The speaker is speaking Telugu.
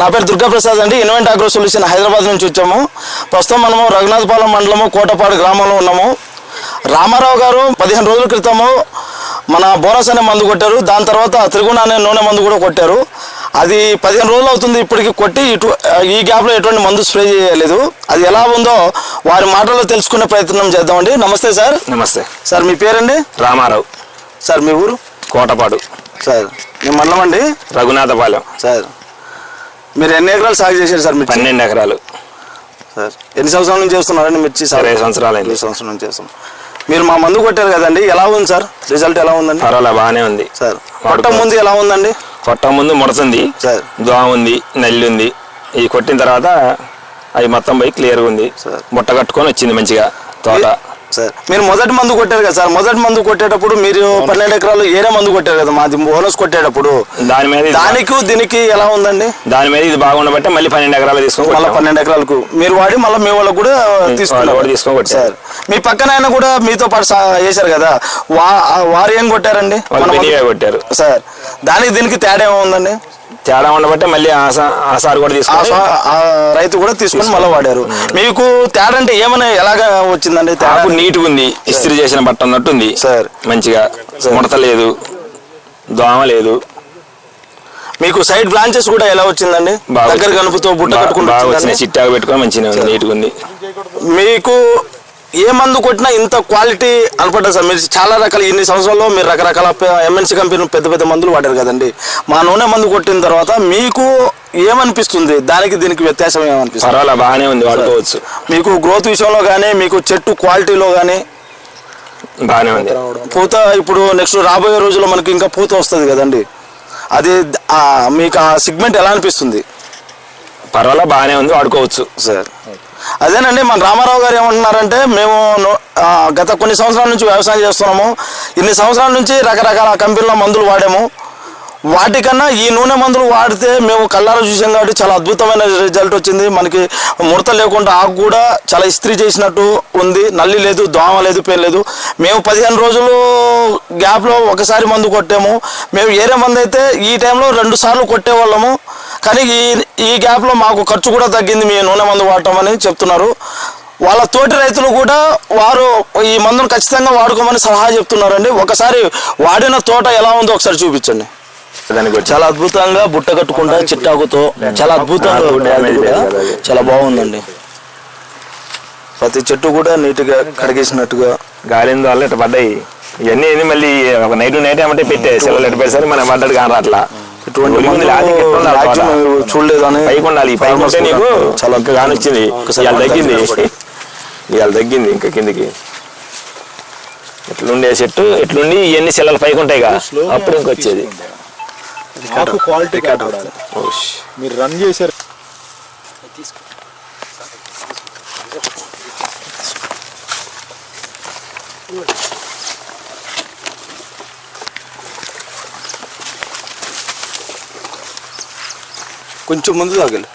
నా పేరు దుర్గాప్రసాద్ అండి. ఇన్వెంట్ అగ్రో సొల్యూషన్ హైదరాబాద్ నుంచి వచ్చాము. ప్రస్తుతం మనము రఘునాథపాలెం మండలము కోటపాడు గ్రామంలో ఉన్నాము. రామారావు గారు పదిహేను రోజుల క్రితము మన బోనస్ అనే మందు కొట్టారు. దాని తర్వాత త్రిగుణ అనే నూనె మందు కూడా కొట్టారు. అది పదిహేను రోజులు అవుతుంది ఇప్పటికి కొట్టి ఇటు ఈ గ్యాప్లో ఎటువంటి మందు స్ప్రే చేయలేదు. అది ఎలా ఉందో వారి మాటల్లో తెలుసుకునే ప్రయత్నం చేద్దామండి. నమస్తే సార్. నమస్తే. సార్ మీ పేరండి? రామారావు. సార్ మీ ఊరు? కోటపాడు. సార్ మీ మండలం అండి? రఘునాథపాలెం. సార్ మీరు ఎన్ని ఎకరాలు సాగు చేశారు సార్ మిర్చి? పన్నెండు ఎకరాలు. సార్ ఎన్ని సంవత్సరాల నుంచి చేస్తున్నారండి మిర్చి సార్ ఇరవై సంవత్సరాలు అయింది. ఇరవై సంవత్సరాల నుంచి చేస్తున్నాం. మీరు మా మందు కొట్టారు కదండి ఎలా ఉంది సార్? రిజల్ట్ ఎలా ఉందండి? పర్వాలే బాగానే ఉంది. సార్ కొట్ట ముందు ఎలా ఉందండి? కొట్ట ముందు ముడతుంది. సార్. దోమ ఉంది నల్లి ఉంది ఇది కొట్టిన తర్వాత అవి మొత్తం పోయి క్లియర్గా ఉంది. సార్. బుట్ట కట్టుకొని వచ్చింది మంచిగా తోట. సార్ మీరు మొదటి మందు కొట్టారు కదా సార్ మొదటి మందు కొట్టేటప్పుడు మీరు పన్నెండు ఎకరాలు ఏరే మందు కొట్టారు కదా మాది బోనస్ కొట్టేటప్పుడు. దాని మీద దానికి దీనికి ఎలా ఉందండి? దాని మీద ఇది బాగుండబట్టే మళ్ళీ పన్నెండు ఎకరాలు తీసుకొని మళ్ళీ. పన్నెండు ఎకరాలకు. మీరు వాడి మళ్ళీ మీ వాళ్ళకు కూడా తీసుకున్నారు. కొట్టారు. సార్ మీ పక్కన ఆయన కూడా మీతో పాటు చేశారు కదా. వా వారు ఏం కొట్టారండి? కొట్టారు. సార్ దానికి దీనికి తేడా ఏముందండి తేడా ఉండబట్టే మళ్ళీ ఆ సార్ కూడా తీసుకొని రైతు కూడా తీసుకొని మళ్ళీ వాడారు. మీకు తేడా అంటే ఏమైనా ఎలాగా వచ్చిందండి? తేడా? నీట్గా ఉంది ఇస్త్రీ చేసిన బట్ట ఉన్నట్టుంది. సార్. మంచిగా ముడత లేదు. దోమ లేదు. మీకు సైడ్ బ్రాంచెస్ కూడా ఎలా వచ్చిందండి? దగ్గర కలుపుతో బుట్ట కట్టుకుంటూ చిట్టాగా పెట్టుకొని మంచిగా ఉంది నీట్గా ఉంది మీకు ఏ మందు కొట్టినా ఇంత క్వాలిటీ అనపడ్డా సార్ మీరు చాలా రకాల ఇన్ని సంవత్సరాల్లో మీరు రకరకాల ఎంఎన్సీ కంపెనీ పెద్ద పెద్ద మందులు వాడారు కదండి. మా నూనె మందు కొట్టిన తర్వాత మీకు ఏమనిపిస్తుంది? దానికి దీనికి వ్యత్యాసం ఏమనిపిస్తుంది? బాగానే ఉంది వాడుకోవచ్చు. మీకు గ్రోత్ విషయంలో కానీ మీకు చెట్టు క్వాలిటీలో కానీ బాగానే ఉంది. పూత ఇప్పుడు నెక్స్ట్ రాబోయే రోజుల్లో మనకి ఇంకా పూత వస్తుంది కదండి. అది మీకు ఆ సిగ్మెంట్ ఎలా అనిపిస్తుంది? పర్వాలే బాగానే ఉంది వాడుకోవచ్చు. సార్. అదేనండి మన రామారావు గారు ఏమంటున్నారంటే మేము గత కొన్ని సంవత్సరాల నుంచి వ్యవసాయం చేస్తున్నాము. ఇన్ని సంవత్సరాల నుంచి రకరకాల కంపెనీల మందులు వాడాము. వాటికన్నా ఈ నూనె మందులు వాడితే మేము కళ్ళారా చూసాం కాబట్టి చాలా అద్భుతమైన రిజల్ట్ వచ్చింది. మనకి ముడత లేకుండా ఆకు కూడా చాలా ఇస్త్రీ చేసినట్టు ఉంది. నల్లి లేదు దోమ లేదు పేరు లేదు. మేము పదిహేను రోజులు గ్యాప్లో ఒకసారి మందు కొట్టాము. మేము ఏరే మందు అయితే ఈ టైంలో రెండు సార్లు కొట్టేవాళ్ళము. కానీ ఈ ఈ గ్యాప్లో మాకు ఖర్చు కూడా తగ్గింది మీ నూనె మందు వాడటం అని చెప్తున్నారు. వాళ్ళ తోటి రైతులు కూడా వారు ఈ మందును ఖచ్చితంగా వాడుకోమని సలహా చెప్తున్నారండి. ఒకసారి వాడిన తోట ఎలా ఉందో ఒకసారి చూపించండి. చాలా అద్భుతంగా బుట్ట కట్టుకుంటా చిట్టాకుతో చాలా అద్భుతంగా. చాలా బాగుందండి. ప్రతి చెట్టు కూడా నీట్గా కడిగేసినట్టుగా. గాలింది వల్ల ఇట్లా పడ్డాయి. ఇవన్నీ మళ్ళీ ఒక నైట్ నైట్ ఏమంటే పెట్టే. సెలవులు ఎట్ట పెట్టేసరి మనం పడ్డాడు కానీ అట్లా ఇటువంటి ఒలిగి ఉంది, లేకపోతే ఎట్లా ఉండాలి తోట? maximum చూడలేదు అని పైకి ఉండాలి. ఈ పైకి ఉంటే నీకు చాలా ఒకసారి ఇవాళ తగ్గింది. ఇవాళ తగ్గింది ఇంకా కిందికి. ఎట్లుండే చెట్టు ఎట్లుండి? ఇవన్నీ సెల్లలు పైకి ఉంటాయి కదా అప్పుడు ఇంకొచ్చేది క్వాలిటీ. మీరు రన్ చేశారు. కొంచెం ముందు తాగలి